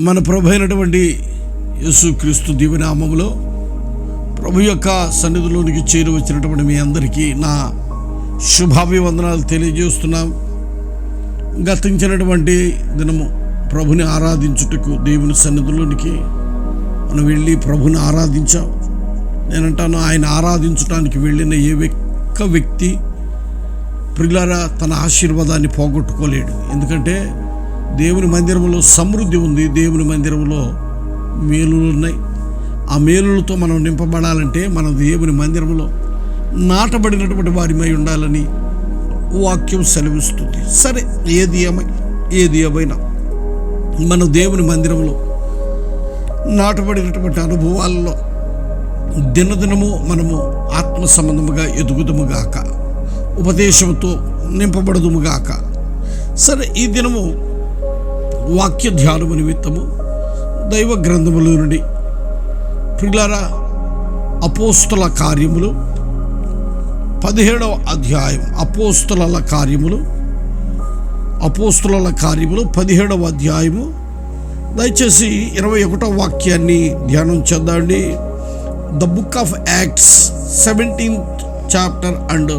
మన ప్రభు అయినటువంటి యేసుక్రీస్తు దివ్యనామములో ప్రభు యొక్క సన్నిధిలోనికి చేరువచ్చినటువంటి మీ అందరికీ నా శుభాభివందనాలు తెలియజేస్తున్నాం. గతించినటువంటి దినము ప్రభుని ఆరాధించుటకు దేవుని సన్నిధిలోనికి మనం వెళ్ళి ప్రభుని ఆరాధించాం. నేనంటాను ఆయన ఆరాధించడానికి వెళ్ళిన ఏ ఒక్క వ్యక్తి ప్రిల్లారా తన ఆశీర్వాదాన్ని పోగొట్టుకోలేడు. ఎందుకంటే దేవుని మందిరంలో సమృద్ధి ఉంది దేవుని మందిరంలో మేలులు ఉన్నాయి. ఆ మేలులతో మనం నింపబడాలంటే మన దేవుని మందిరంలో నాటబడినటువంటి వారిమై ఉండాలని వాక్యం సెలవిస్తుంది. సరే ఏది ఏమై ఏది ఏమైనా మన దేవుని మందిరంలో నాటబడినటువంటి అనుభవాల్లో దినదినము మనము ఆత్మ సంబంధముగా ఎదుగుదముగాక ఉపదేశంతో నింపబడదుముగాక సరే ఈ దినము వాక్య ధ్యానము నిమిత్తము దైవ గ్రంథముల నుండి ప్రిలారా అపోస్తుల కార్యములు పదిహేడవ అధ్యాయం. అపోస్తుల కార్యములు అపోస్తుల కార్యములు పదిహేడవ అధ్యాయము. దయచేసి ఇరవై ఒకటో వాక్యాన్ని ధ్యానం చేద్దామండి. The book of Acts seventeenth chapter and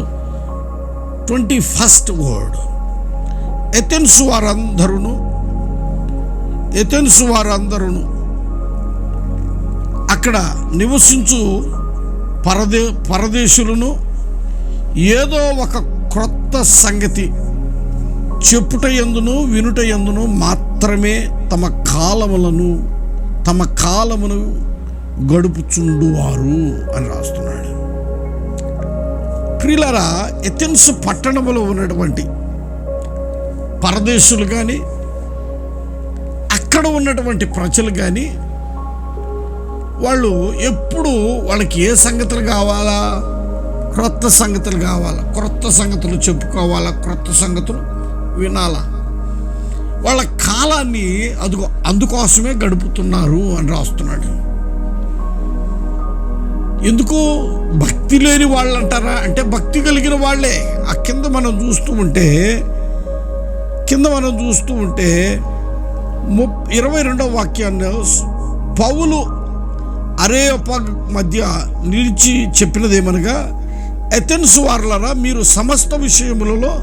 twenty first word Athens వారందరూ ఎథెన్స్ వారందరూ అక్కడ నివసించు పరదే పరదేశులను ఏదో ఒక క్రొత్త సంగతి చెప్పుట ఎందును వినుట ఎందును మాత్రమే తమ కాలములను తమ కాలమును గడుపుచుండువారు అని రాస్తున్నాడు. ప్రియులరా ఎథెన్స్ పట్టణములో ఉన్నటువంటి పరదేశులు కానీ అక్కడ ఉన్నటువంటి ప్రజలు కానీ వాళ్ళు ఎప్పుడు వాళ్ళకి ఏ సంగతులు కావాలా? క్రొత్త సంగతులు కావాలా? క్రొత్త సంగతులు చెప్పుకోవాలా? క్రొత్త సంగతులు వినాలా? వాళ్ళ కాలాన్ని అదుగో అందుకోసమే గడుపుతున్నారు అని రాస్తున్నాడు. ఎందుకు? భక్తి లేని వాళ్ళు అంటారా అంటే భక్తి కలిగిన వాళ్ళే. ఆ కింద మనం చూస్తూ ఉంటే కింద మనం చూస్తూ ఉంటే ము ఇరవై రెండవ వాక్యాన్ని పౌలు అరేప మధ్య నిలిచి చెప్పినదేమనగా ఎథెన్స్ వార్లరా మీరు సమస్త విషయములలో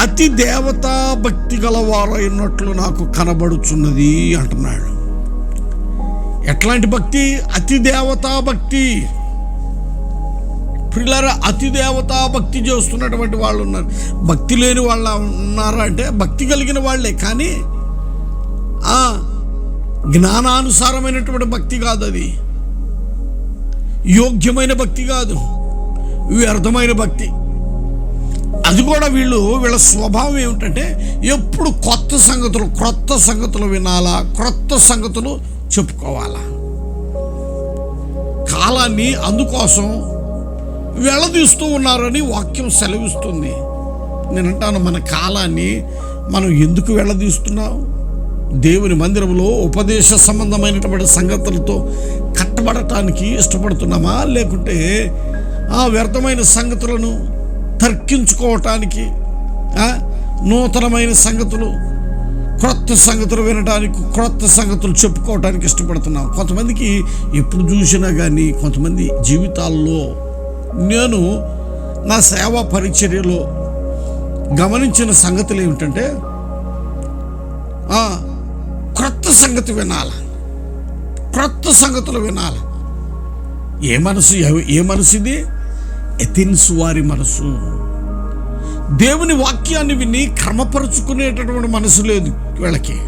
అతి దేవతా భక్తి గలవారైనట్లు నాకు కనబడుచున్నది అంటున్నాడు. ఎట్లాంటి భక్తి? అతి దేవతా భక్తి. పిల్లల అతి దేవతా భక్తి చేస్తున్నటువంటి వాళ్ళు ఉన్నారు భక్తి లేని వాళ్ళు ఉన్నారా అంటే భక్తి కలిగిన వాళ్ళే. కానీ జ్ఞానానుసారమైనటువంటి భక్తి కాదు అది. యోగ్యమైన భక్తి కాదు. వ్యర్థమైన భక్తి. అది కూడా వీళ్ళు వీళ్ళ స్వభావం ఏమిటంటే ఎప్పుడు కొత్త సంగతులు క్రొత్త సంగతులు వినాలా క్రొత్త సంగతులు చెప్పుకోవాలా. కాలాన్ని అందుకోసం వెళ్ళదీస్తూ ఉన్నారని వాక్యం సెలవిస్తుంది. నేను అంటాను మన కాలాన్ని మనం ఎందుకు వెళ్ళదీస్తున్నాం దేవుని మందిరంలో ఉపదేశ సంబంధమైనటువంటి సంగతులతో కట్టబడటానికి ఇష్టపడుతున్నామా? లేకుంటే ఆ వ్యర్థమైన సంగతులను తర్కించుకోవటానికి నూతనమైన సంగతులు క్రొత్త సంగతులు వినడానికి క్రొత్త సంగతులు చెప్పుకోవటానికి ఇష్టపడుతున్నాం. కొంతమందికి ఎప్పుడు చూసినా కానీ కొంతమంది జీవితాల్లో నేను నా సేవా పరిచర్యలో గమనించిన సంగతులు ఏమిటంటే ఆ, క్రొత్త సంగతి వినాల. క్రొత్త సంగతులు వినాల. ఏ మనసు ఏ మనసు ఇది ఎథిన్స్ వారి మనసు. దేవుని వాక్యాన్ని విని క్రమపరుచుకునేటటువంటి మనసు లేదు వీళ్ళకి.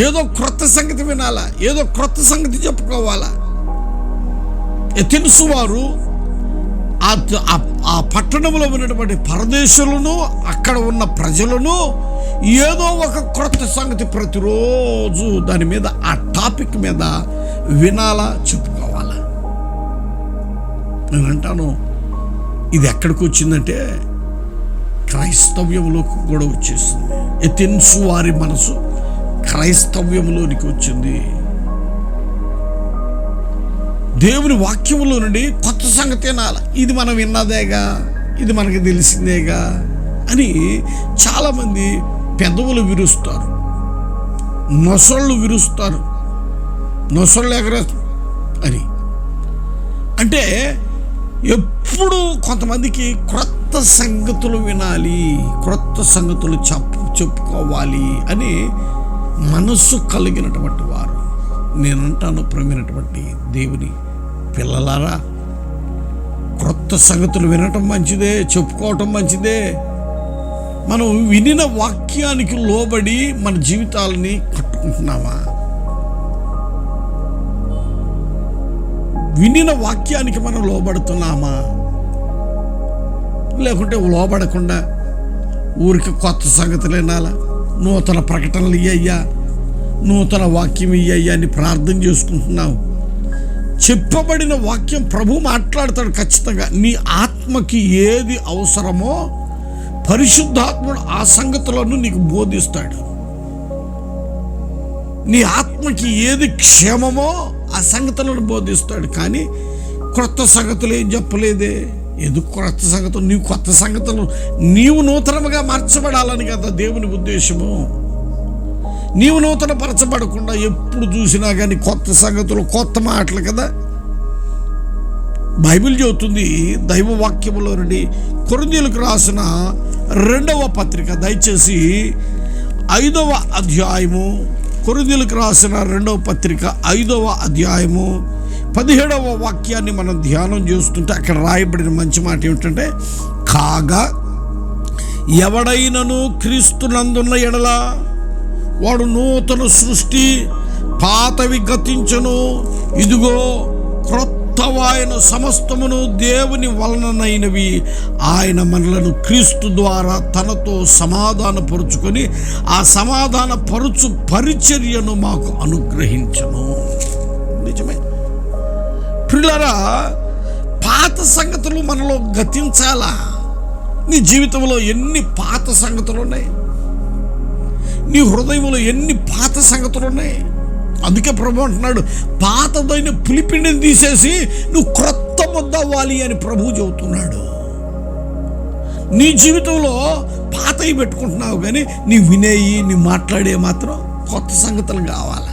ఏదో క్రొత్త సంగతి వినాలా ఏదో క్రొత్త సంగతి చెప్పుకోవాలా. ఎథిన్స్ వారు ఆ పట్టణంలో ఉన్నటువంటి పరదేశులను అక్కడ ఉన్న ప్రజలను ఏదో ఒక క్రొత్త సంగతి ప్రతిరోజు దాని మీద ఆ టాపిక్ మీద వినాలా చెప్పుకోవాలా? నేను అంటాను ఇది ఎక్కడికి వచ్చిందంటే క్రైస్తవ్యంలోకి కూడా వచ్చేసింది. ఎతిన్సు వారి మనసు క్రైస్తవ్యంలోనికి వచ్చింది. దేవుని వాక్యములో నుండి కొత్త సంగతి వినాలి? ఇది మనం విన్నదేగా? ఇది మనకి తెలిసిందేగా? అని చాలామంది పెదవులు విరుస్తారు. నొసళ్ళు విరుస్తారు. నొసళ్ళు ఎగర అని. అంటే ఎప్పుడు కొంతమందికి క్రొత్త సంగతులు వినాలి క్రొత్త సంగతులు చెప్పు చెప్పుకోవాలి అని మనస్సు కలిగినటువంటి వారు. నేనంటాను ప్రమైనటువంటి దేవుని పిల్లలారా క్రొత్త సంగతులు వినటం మంచిదే చెప్పుకోవటం మంచిదే. మనం వినిన వాక్యానికి లోబడి మన జీవితాలని కట్టుకుంటున్నామా? వినిన వాక్యానికి మనం లోబడుతున్నామా? లేకుంటే లోబడకుండా ఊరికి కొత్త సంగతులు వినాలా? నూతన ప్రకటనలు ఇయ్యయ్యా నూతన వాక్యం ఇయ్యయ్యా అని ప్రార్థన చేసుకుంటున్నావు చెప్పబడిన వాక్యం ప్రభు మాట్లాడతాడు ఖచ్చితంగా. నీ ఆత్మకి ఏది అవసరమో పరిశుద్ధాత్ముడు ఆ సంగతులను నీకు బోధిస్తాడు. నీ ఆత్మకి ఏది క్షేమమో ఆ సంగతులను బోధిస్తాడు. కానీ క్రొత్త సంగతులు ఏం చెప్పలేదే? ఎందుకు క్రొత్త సంగతులు? నీవు కొత్త సంగతులు నీవు నూతనముగా మార్చబడాలని కదా దేవుని ఉద్దేశము. నీవు నూతన పరచబడకుండా ఎప్పుడు చూసినా కానీ కొత్త సంగతులు కొత్త మాటలు కదా? బైబిల్ చెబుతుంది దైవ వాక్యములో నుండి కొరందీలకు రాసిన రెండవ పత్రిక దయచేసి ఐదవ అధ్యాయము కొరిందీలకు రాసిన రెండవ పత్రిక ఐదవ అధ్యాయము పదిహేడవ వాక్యాన్ని మనం ధ్యానం చేస్తుంటే అక్కడ రాయబడిన మంచి మాట ఏమిటంటే కాగా ఎవడైనను క్రీస్తునందున్న ఎడల వాడు నూతన సృష్టి పాతవి గతించను. ఇదిగో క్రొత్తవాయన సమస్తమును దేవుని వలననైనవి. ఆయన మనలను క్రీస్తు ద్వారా తనతో సమాధానపరుచుకొని ఆ సమాధాన పరుచు పరిచర్యను మాకు అనుగ్రహించను. నిజమే. పిల్లరా పాత సంగతులు మనలో గతించాలా? నీ జీవితంలో ఎన్ని పాత సంగతులు ఉన్నాయి నీ హృదయంలో ఎన్ని పాత సంగతులు ఉన్నాయి అందుకే ప్రభు అంటున్నాడు పాతదైన పులిపిండిని తీసేసి నువ్వు క్రొత్త ముద్ద అవ్వాలి అని ప్రభు చెబుతున్నాడు. నీ జీవితంలో పాతవి పెట్టుకుంటున్నావు కానీ నీ వినేయి నీ మాట్లాడే మాత్రం కొత్త సంగతులు కావాలా?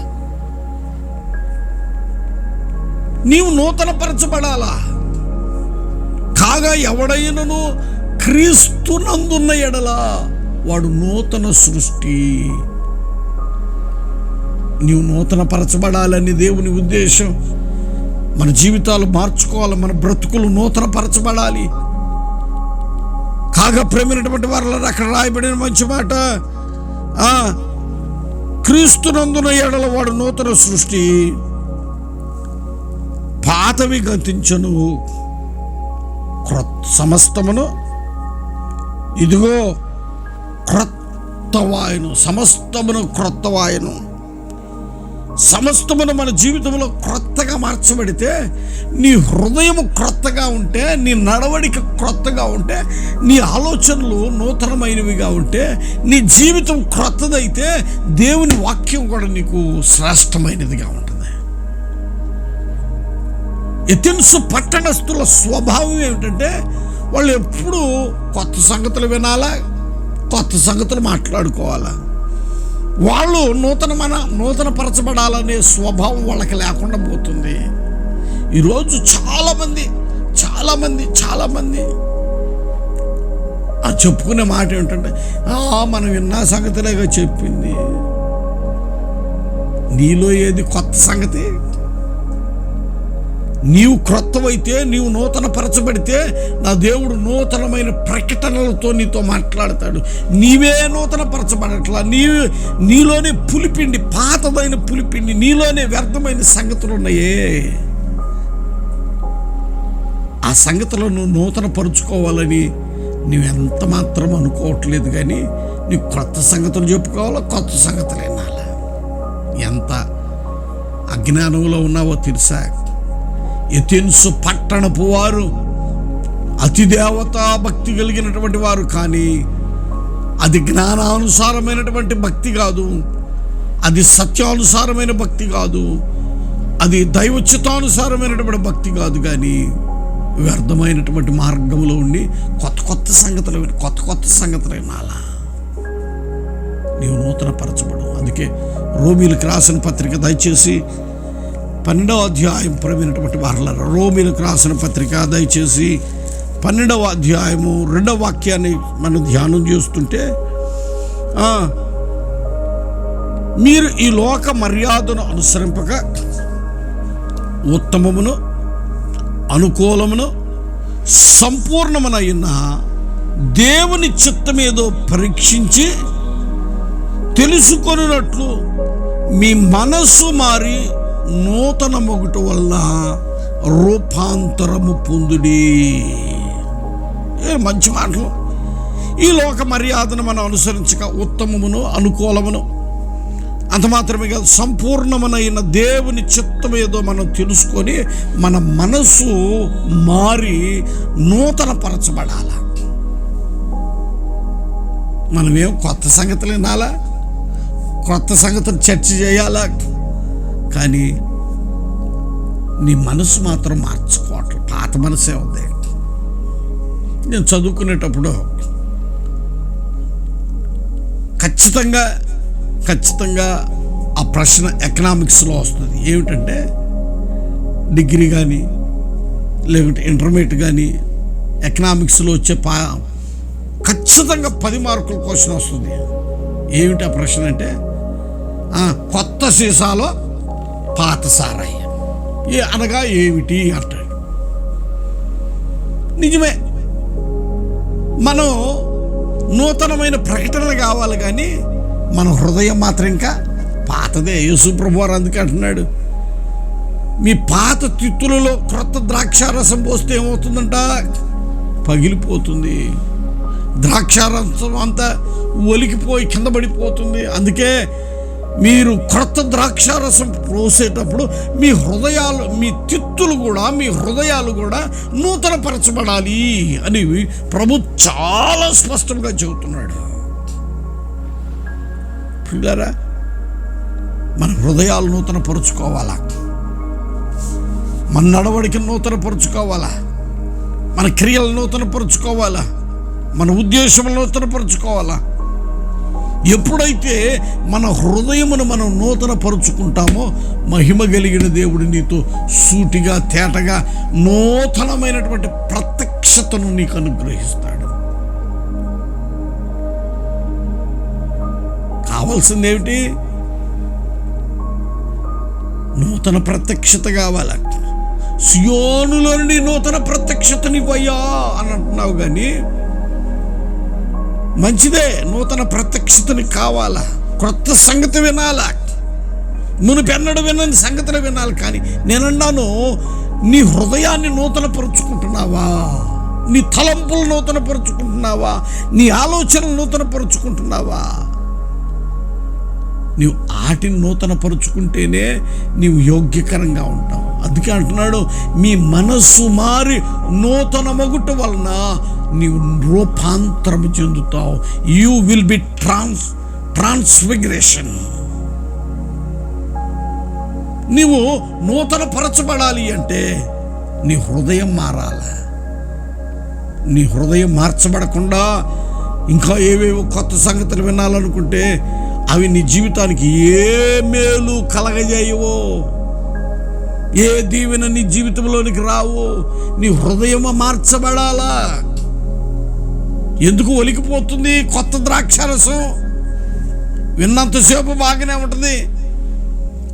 నీవు నూతనపరచబడాలా? కాగా ఎవడైనను క్రీస్తునందున్న ఎడల వాడు నూతన సృష్టి. నీవు నూతన పరచబడాలని దేవుని ఉద్దేశం. మన జీవితాలు మార్చుకోవాలి మన బ్రతుకులు నూతన పరచబడాలి కాగా ప్రేమైనటువంటి వారిలో అక్కడ రాయబడిన మంచి మాట. క్రీస్తునందున ఎడల వాడు నూతన సృష్టి. పాతవి గతించను. క్రొత్త సమస్తమును. ఇదిగో క్రొత్తవాయను సమస్తమును క్రొత్తవాయును. సమస్తమును మన జీవితంలో క్రొత్తగా మార్చబడితే నీ హృదయం క్రొత్తగా ఉంటే నీ నడవడిక క్రొత్తగా ఉంటే నీ ఆలోచనలు నూతనమైనవిగా ఉంటే నీ జీవితం క్రొత్తదైతే దేవుని వాక్యం కూడా నీకు శ్రేష్టమైనదిగా ఉంటుంది. ఎథెన్సు పట్టణస్థుల స్వభావం ఏమిటంటే వాళ్ళు ఎప్పుడూ కొత్త సంగతులు వినాలా కొత్త సంగతులు మాట్లాడుకోవాలా? వాళ్ళు నూతన మన నూతన పరచబడాలనే స్వభావం వాళ్ళకి లేకుండా పోతుంది. ఈరోజు చాలామంది చాలామంది చాలామంది ఆ చెప్పుకునే మాట ఏంటంటే మనం విన్న సంగతిలేగా చెప్పింది. నీలో ఏది కొత్త సంగతి నీవు క్రొత్తవైతే నీవు నూతన పరచబడితే నా దేవుడు నూతనమైన ప్రకటనలతో నీతో మాట్లాడతాడు. నీవే నూతన పరచబడట్లా నీ నీలోనే పులిపిండి పాతదైన పులిపిండి నీలోనే వ్యర్థమైన సంగతులు ఉన్నాయే ఆ సంగతులను నూతన పరుచుకోవాలని నువ్వెంత మాత్రం అనుకోవట్లేదు కానీ నీకు కొత్త సంగతులు చెప్పుకోవాలా కొత్త సంగతులు వినాలా? ఎంత అజ్ఞానంలో ఉన్నావో తెలుసా? ఎథెన్సు పట్టణపు వారు అతి దేవతా భక్తి కలిగినటువంటి వారు కానీ అది జ్ఞానానుసారమైనటువంటి భక్తి కాదు అది సత్యానుసారమైన భక్తి కాదు అది దైవచితానుసారమైనటువంటి భక్తి కాదు కానీ వ్యర్థమైనటువంటి మార్గంలో ఉండి కొత్త కొత్త సంగతులు కొత్త కొత్త సంగతులు వినాలా? నీవు నూతన పరచబడు అందుకే రోమిలకు రాసిన పత్రిక దయచేసి పన్నెండవ అధ్యాయం ప్రవీణటువంటి వారల రోమిలకు రాసిన పత్రిక దయచేసి పన్నెండవ అధ్యాయము రెండవ వాక్యాన్ని మనం ధ్యానం చేస్తుంటే మీరు ఈ లోక మర్యాదను అనుసరింపక ఉత్తమమును అనుకూలమును సంపూర్ణమునైన దేవుని చిత్తమేదో పరీక్షించి తెలుసుకొనినట్లు మీ మనస్సు మారి నూతన మొగుట వల్ల రూపాంతరము పొందుడి. ఏ మంచి మాటలు. ఈ లోక మర్యాదను మనం అనుసరించక ఉత్తమమును అనుకూలమును అంత మాత్రమే కాదు సంపూర్ణమైన దేవుని చిత్తం ఏదో మనం తెలుసుకొని మన మనసు మారి నూతన పరచబడాల మనమేం కొత్త సంగతులు వినాలా? కొత్త సంగతులు చర్చ చేయాలా? కానీ నీ మనసు మాత్రం మార్చుకోవట్లేదు పాత మనసే ఉంది. నేను చదువుకునేటప్పుడు ఖచ్చితంగా ఖచ్చితంగా ఆ ప్రశ్న ఎకనామిక్స్లో వస్తుంది. ఏమిటంటే డిగ్రీ కానీ లేకుంటే ఇంటర్మీడియట్ కానీ ఎకనామిక్స్లో వచ్చే పా ఖచ్చితంగా పది మార్కుల క్వశ్చన్ వస్తుంది. ఏమిటి ఆ ప్రశ్న అంటే కొత్త సీసాలో పాత సారాయి ఏ అనగా ఏమిటి అంటాడు. నిజమే. మనం నూతనమైన ప్రకటనలు కావాలి కానీ మన హృదయం మాత్రం ఇంకా పాతదే. యేసు వారు అందుకే అంటున్నాడు. మీ పాత తిత్తులలో క్రొత్త ద్రాక్షారసం పోస్తే ఏమవుతుందంట? పగిలిపోతుంది. ద్రాక్షారసం అంతా ఒలికిపోయి కింద పడిపోతుంది. అందుకే మీరు క్రొత్త ద్రాక్షారసం పోసేటప్పుడు మీ హృదయాలు మీ తిత్తులు కూడా మీ హృదయాలు కూడా నూతన పరచబడాలి అని ప్రభు చాలా స్పష్టంగా చెబుతున్నాడు. పిల్లరా మన హృదయాలు నూతన పరుచుకోవాలా మన నడవడికి నూతన పరుచుకోవాలా మన క్రియలు నూతన పరుచుకోవాలా మన ఉద్దేశం నూతన పరుచుకోవాలా ఎప్పుడైతే మన హృదయమును మనం నూతన పరుచుకుంటామో మహిమ కలిగిన దేవుడు నీతో సూటిగా తేటగా నూతనమైనటువంటి ప్రత్యక్షతను నీకు అనుగ్రహిస్తాడు. కావాల్సిందేమిటి? నూతన ప్రత్యక్షత కావాల సియోనులోని నూతన ప్రత్యక్షతనివ్వయ్యా అని అంటున్నావు కానీ మంచిదే నూతన ప్రత్యక్షతని కావాలా? క్రొత్త సంగతి వినాలా? మునిపెన్నడు వినని సంగతులు వినాలి కానీ నేనన్నాను నీ హృదయాన్ని నూతన పరుచుకుంటున్నావా నీ తలంపులు నూతన పరుచుకుంటున్నావా నీ ఆలోచనలు నూతన పరుచుకుంటున్నావా నీవు ఆటిని నూతన పరుచుకుంటేనే నీవు యోగ్యకరంగా ఉంటావు. అందుకే అంటున్నాడు మీ మనస్సు మారి నూతన మొగుట వలన నీవు రూపాంతరం చెందుతావు. You will be trans transfiguration నీవు నూతన పరచబడాలి అంటే నీ హృదయం మారాల. నీ హృదయం మార్చబడకుండా ఇంకా ఏవేవో కొత్త సంగతులు వినాలనుకుంటే అవి నీ జీవితానికి ఏ మేలు కలగజేయవో. ఏ దీవెన నీ జీవితంలోనికి రావు నీ హృదయం మార్చబడాలా? ఎందుకు ఒలికిపోతుంది కొత్త ద్రాక్షరసం? విన్నంతసేపు బాగానే ఉంటుంది.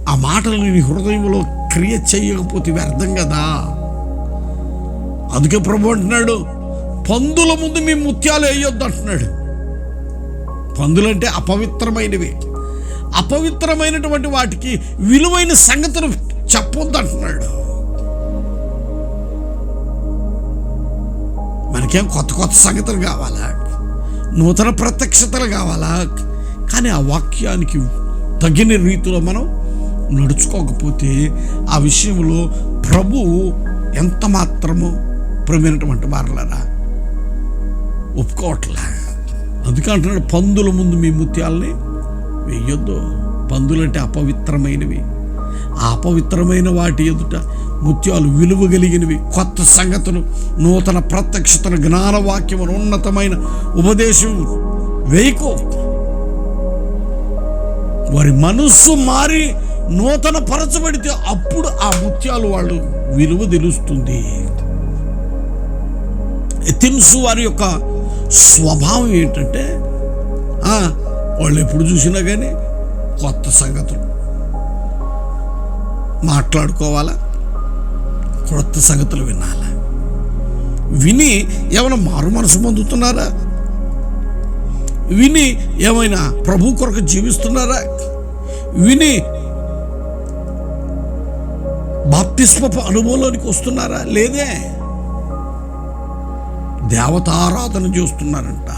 ఆ మాటలు నీ హృదయంలో క్రియ చేయకపోతే వ్యర్థం కదా? అందుకే ప్రభు అంటున్నాడు పందుల ముందు మీ ముత్యాలు వేయొద్దు అంటున్నాడు. పందులంటే అపవిత్రమైనవి. అపవిత్రమైనటువంటి వాటికి విలువైన సంగతులు చెప్పొద్దు అంటున్నాడు మనకేం కొత్త కొత్త సంగతులు కావాలా? నూతన ప్రత్యక్షతలు కావాలా? కానీ ఆ వాక్యానికి తగిన రీతిలో మనం నడుచుకోకపోతే ఆ విషయంలో ప్రభు ఎంత మాత్రము ప్రమైనటువంటి వారలరా ఒప్పుకోవట్లే. అందుకే అంటున్నాడు పందుల ముందు మీ ముత్యాలని వేయొద్దు. పందులంటే అపవిత్రమైనవి. ఆ అపవిత్రమైన వాటి ఎదుట ముత్యాలు విలువ కలిగినవి. కొత్త సంగతులు నూతన ప్రత్యక్షతలు జ్ఞానవాక్యమును ఉన్నతమైన ఉపదేశం వేయికో. వారి మనస్సు మారి నూతన పరచబడితే అప్పుడు ఆ ముత్యాలు వాళ్ళు విలువ తెలుస్తుంది. తెలుసు వారి యొక్క స్వభావం ఏంటంటే వాళ్ళు ఎప్పుడు చూసినా కానీ కొత్త సంగతులు మాట్లాడుకోవాలా? కొత్త సంగతులు వినాలా? విని ఏమైనా మారు మనసు పొందుతున్నారా? విని ఏమైనా ప్రభు కొరకు జీవిస్తున్నారా? విని బాప్తిస్మపు అనుభవంలోనికి వస్తున్నారా? లేదే. దేవతారాధన చేస్తున్నారంట.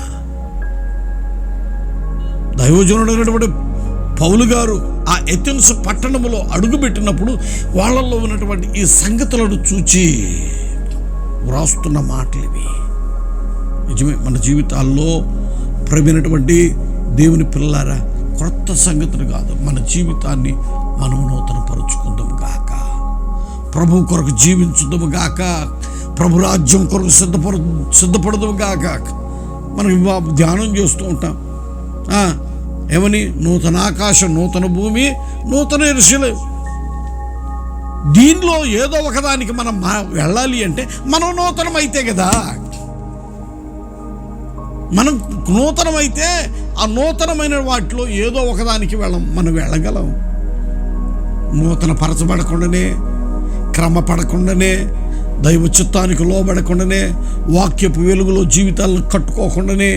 దైవజనుడైనటువంటి పౌలు గారు ఆ ఎథెన్స్ పట్టణములో అడుగుపెట్టినప్పుడు వాళ్ళల్లో ఉన్నటువంటి ఈ సంగతులను చూచి వ్రాస్తున్న మాటలు ఇవి. నిజమే మన జీవితాల్లో ప్రవీణటువంటి దేవుని పిల్లారా క్రొత్త సంగతులు కాదు మన జీవితాన్ని మనం నూతన పరుచుకుందాం గాక. ప్రభు కొరకు జీవించుదాము గాక. ప్రభు రాజ్యం కొరకు సిద్ధపడు సిద్ధపడదాము గాక. మనం ధ్యానం చేస్తూ ఉంటాం. ఏమని? నూతన ఆకాశం నూతన భూమి నూతన ఋషులు దీనిలో ఏదో ఒకదానికి మనం మా- వెళ్ళాలి అంటే మనం నూతనమైతే కదా. మనం నూతనమైతే ఆ నూతనమైన వాటిలో ఏదో ఒకదానికి వెళ్ళం మనం వెళ్ళగలం. నూతన పరచబడకుండానే క్రమపడకుండానే దైవ చిత్తానికి లోబడకుండానే వాక్యపు వెలుగులో జీవితాలను కట్టుకోకుండానే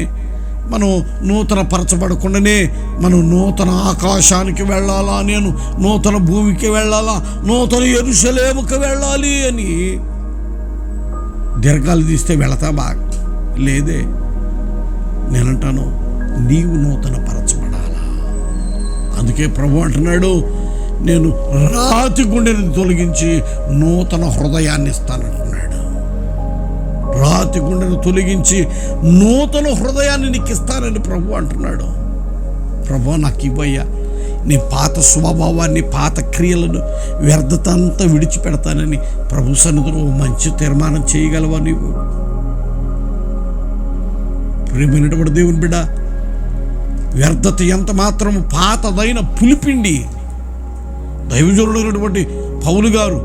మనం నూతన పరచబడకుండానే మనం నూతన ఆకాశానికి వెళ్ళాలా నేను నూతన భూమికి వెళ్ళాలా నూతన ఎరుసలేముకి వెళ్ళాలి అని దీర్ఘాలు తీస్తే వెళతా బాగా లేదే. నేనంటాను నీవు నూతన పరచబడాలా అందుకే ప్రభు అంటున్నాడు నేను రాతి గుండెని తొలగించి నూతన హృదయాన్ని ఇస్తానంట. రాతి గుండెను తొలగించి నూతన హృదయాన్ని నీకు ఇస్తానని ప్రభు అంటున్నాడు. ప్రభు నాకు ఇవ్వయ్యా నీ పాత స్వభావాన్ని పాత క్రియలను వ్యర్థతంతా విడిచిపెడతానని ప్రభు సన్నిధిలో మంచి తీర్మానం చేయగలవా నీవు? ప్రేమైనటువంటి దేవుని బిడ్డ వ్యర్థత ఎంత మాత్రం పాతదైన పులిపిండి దైవజనుడైనటువంటి పౌలు గారు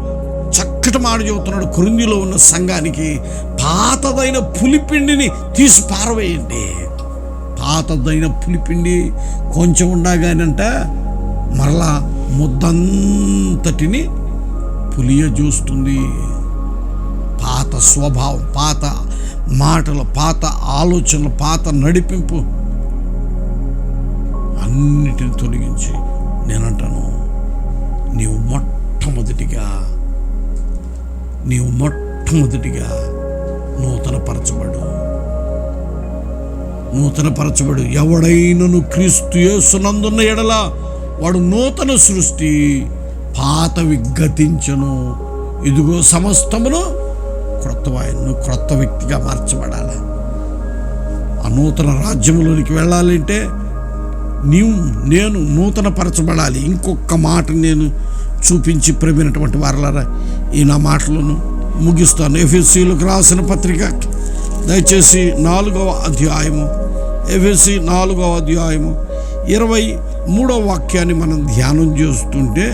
చక్కటి మాట చెబుతున్నాడు కురిందిలో ఉన్న సంఘానికి పాతదైన పులిపిండిని తీసి పారవేయండి. పాతదైన పులిపిండి కొంచెం ఉండగానంట మరలా ముద్దంతటిని పులియ చూస్తుంది పాత స్వభావం పాత మాటలు పాత ఆలోచనలు పాత నడిపింపు అన్నిటిని తొలగించి నేనంటాను నీవు మొట్టమొదటిగా నీవు మొట్టమొదటిగా నూతనపరచబడు. నూతనపరచబడు. ఎవడైనను క్రీస్తు యేసునందున్న ఎడల వాడు నూతన సృష్టి పాత విగతించను ఇదిగో సమస్తమును క్రొత్త క్రొత్త వ్యక్తిగా మార్చబడాలి. ఆ నూతన రాజ్యంలోనికి వెళ్ళాలంటే నీవు నేను నూతనపరచబడాలి. ఇంకొక మాట నేను చూపించి ప్రవీణటువంటి వారలారా ఈ నా మాటలను ముగిస్తాను. ఎఫ్ఎస్సీలకు రాసిన పత్రిక. దయచేసి నాలుగవ అధ్యాయము ఎఫ్ఎస్సి నాలుగవ అధ్యాయము ఇరవై మూడవ వాక్యాన్ని మనం ధ్యానం చేస్తుంటే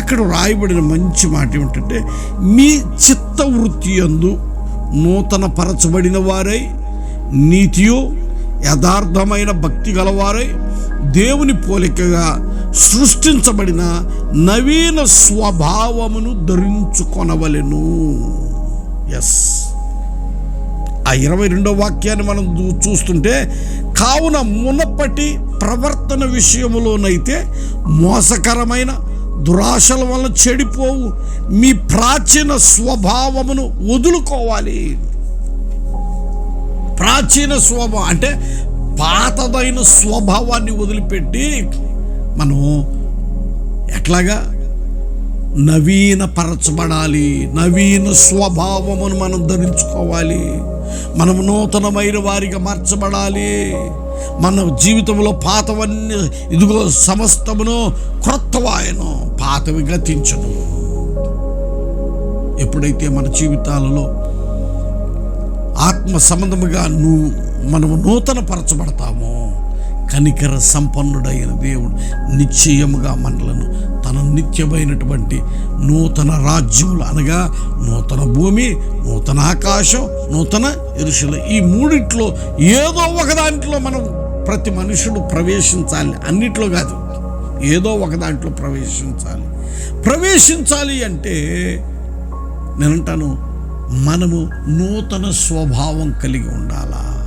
అక్కడ రాయబడిన మంచి మాట ఏమిటంటే మీ చిత్త వృత్తి యందు నూతన పరచబడిన వారై నీతియు యథార్థమైన భక్తి గలవారై దేవుని పోలికగా సృష్టించబడిన నవీన స్వభావమును ధరించుకొనవలెను. ఎస్ ఆ ఇరవై రెండో వాక్యాన్ని మనం చూస్తుంటే కావున మునపటి ప్రవర్తన విషయంలోనైతే మోసకరమైన దురాశల వల్ల చెడిపోవు. మీ ప్రాచీన స్వభావమును వదులుకోవాలి. ప్రాచీన స్వభావం అంటే పాతదైన స్వభావాన్ని వదిలిపెట్టి మనం ఎట్లాగా నవీన పరచబడాలి నవీన స్వభావమును మనం ధరించుకోవాలి మనం నూతనమైన వారిగా మార్చబడాలి మన జీవితంలో పాతవన్నీ ఇదిగో సమస్తమును క్రొత్తవాయను పాతవి గతించను. ఎప్పుడైతే మన జీవితాలలో ఆత్మ సంబంధముగా నువ్వు మనము నూతన పరచబడతామో కనికర సంపన్నుడైన దేవుడు నిశ్చయముగా మనలను తన నిత్యమైనటువంటి నూతన రాజ్యములు అనగా నూతన భూమి నూతన ఆకాశం నూతన ఇరుషులు ఈ మూడిట్లో ఏదో ఒక దాంట్లో మనం ప్రతి మనుషుడు ప్రవేశించాలి. అన్నిట్లో కాదు. ఏదో ఒక దాంట్లో ప్రవేశించాలి. ప్రవేశించాలి అంటే నేనంటాను మనము నూతన స్వభావం కలిగి ఉండాలా?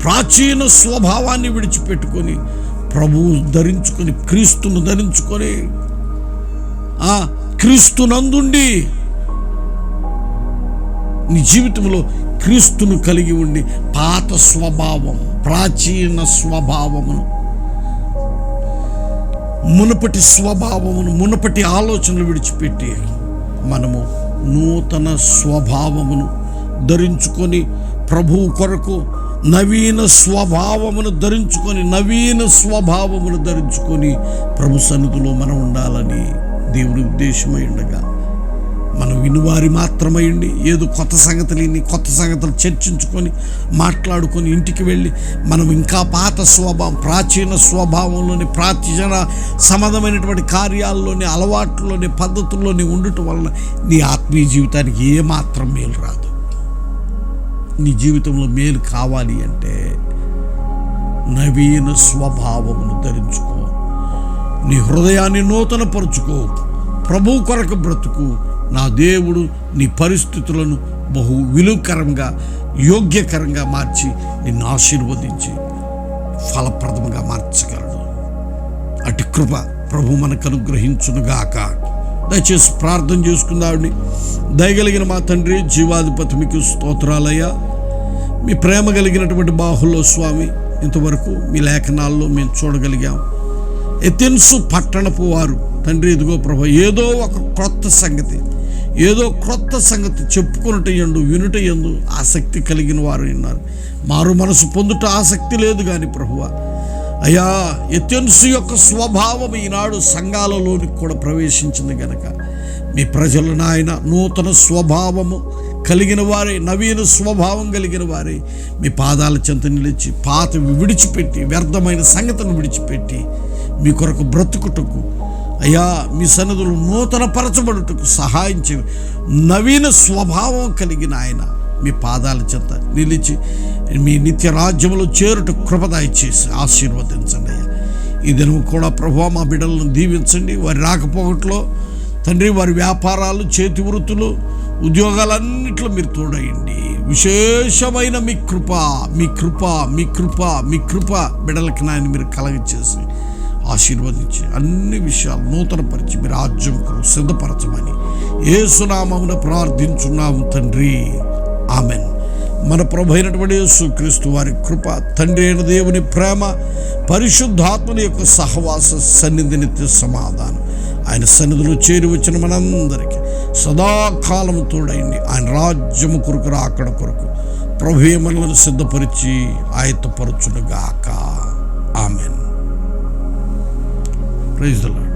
ప్రాచీన స్వభావాన్ని విడిచిపెట్టుకొని ప్రభువు ధరించుకొని క్రీస్తును ధరించుకొని ఆ క్రీస్తునందుండి నీ జీవితంలో క్రీస్తును కలిగి ఉండి పాత స్వభావం ప్రాచీన స్వభావమును మునుపటి స్వభావమును మునుపటి ఆలోచనలు విడిచిపెట్టి మనము నూతన స్వభావమును ధరించుకొని ప్రభువు కొరకు నవీన స్వభావమును ధరించుకొని నవీన స్వభావమును ధరించుకొని ప్రభు సన్నిధిలో మనం ఉండాలని దేవుని ఉద్దేశమై ఉండగా మనం వినువారి మాత్రమైండి ఏదో కొత్త సంగతులు ఇన్ని కొత్త సంగతులు చర్చించుకొని మాట్లాడుకొని ఇంటికి వెళ్ళి మనం ఇంకా పాత స్వభావం ప్రాచీన స్వభావంలోని ప్రాచీన సమధమైనటువంటి కార్యాల్లోని అలవాట్లోని పద్ధతుల్లోని ఉండటం వలన నీ ఆత్మీయ జీవితానికి ఏమాత్రం మేలు రాదు. నీ జీవితంలో మేలు కావాలి అంటే నవీన స్వభావమును ధరించుకో. నీ హృదయాన్ని నూతనపరుచుకో. ప్రభు కొరకు బ్రతుకు. నా దేవుడు నీ పరిస్థితులను బహు విలువకరంగా యోగ్యకరంగా మార్చి నిన్ను ఆశీర్వదించి ఫలప్రదముగా మార్చగలడు. అటు కృప ప్రభు మనకు అనుగ్రహించునుగాక. దయచేసి ప్రార్థన చేసుకుందావిని దయగలిగిన మా తండ్రి జీవాధిపతి మీకు స్తోత్రాలయ్యా. మీ ప్రేమ కలిగినటువంటి బాహుల్లో స్వామి ఇంతవరకు మీ లేఖనాల్లో మేము చూడగలిగాం. ఎథెన్సు పట్టణపు వారు తండ్రి ఇదిగో ప్రభు ఏదో ఒక క్రొత్త సంగతి ఏదో క్రొత్త సంగతి చెప్పుకున్నట ఎందు వినుట ఎందు ఆసక్తి కలిగిన వారు ఉన్నారు. మారు మనసు పొందుట ఆసక్తి లేదు కానీ ప్రభువ అయ్యా ఎథెన్సు యొక్క స్వభావం ఈనాడు సంఘాలలోనికి కూడా ప్రవేశించింది గనక మీ ప్రజలు నాయన నూతన స్వభావము కలిగిన వారే నవీన స్వభావం కలిగిన వారే. మీ పాదాల చెంత నిలిచి పాత విడిచిపెట్టి వ్యర్థమైన సంగతిని విడిచిపెట్టి మీ కొరకు బ్రతుకుటకు అయ్యా మీ సన్నదులు నూతన పరచబడుటకు సహాయం చే నవీన స్వభావం కలిగిన ఆయన మీ పాదాల చెంత నిలిచి మీ నిత్య రాజ్యంలో చేరుట కృపదాయి చేసి ఆశీర్వదించండి అయ్యా. ఈ దినం కూడా ప్రభు మా బిడ్డలను దీవించండి. వారి రాకపోకట్లో తండ్రి వారి వ్యాపారాలు చేతి వృత్తులు ఉద్యోగాలన్నింటిలో మీరు తోడయండి. విశేషమైన మీ కృప మీ కృప మీ కృప మీ కృప బిడలకి నాయన మీరు కలగచేసి ఆశీర్వదించి అన్ని విషయాలు నూతనపరిచి మీరు రాజ్యం కొరకు సిద్ధపరచమని ఏసునామమున ప్రార్థించున్నాము తండ్రి. ఆమెన్. మన ప్రభు అయినటువంటి యేసుక్రీస్తు వారి కృప తండ్రి అయిన దేవుని ప్రేమ పరిశుద్ధాత్మని యొక్క సహవాస సన్నిధి నిత్య సమాధానం. ఆయన సన్నిధిలో చేరి వచ్చిన మనందరికీ. సదాకాలము తోడైంది ఆయన రాజ్యము కొరకు రాకడ కొరకు. ప్రభు మనలను సిద్ధపరిచి ఆయత్తపరచునుగాక. ఆమెన్. ప్రైజ్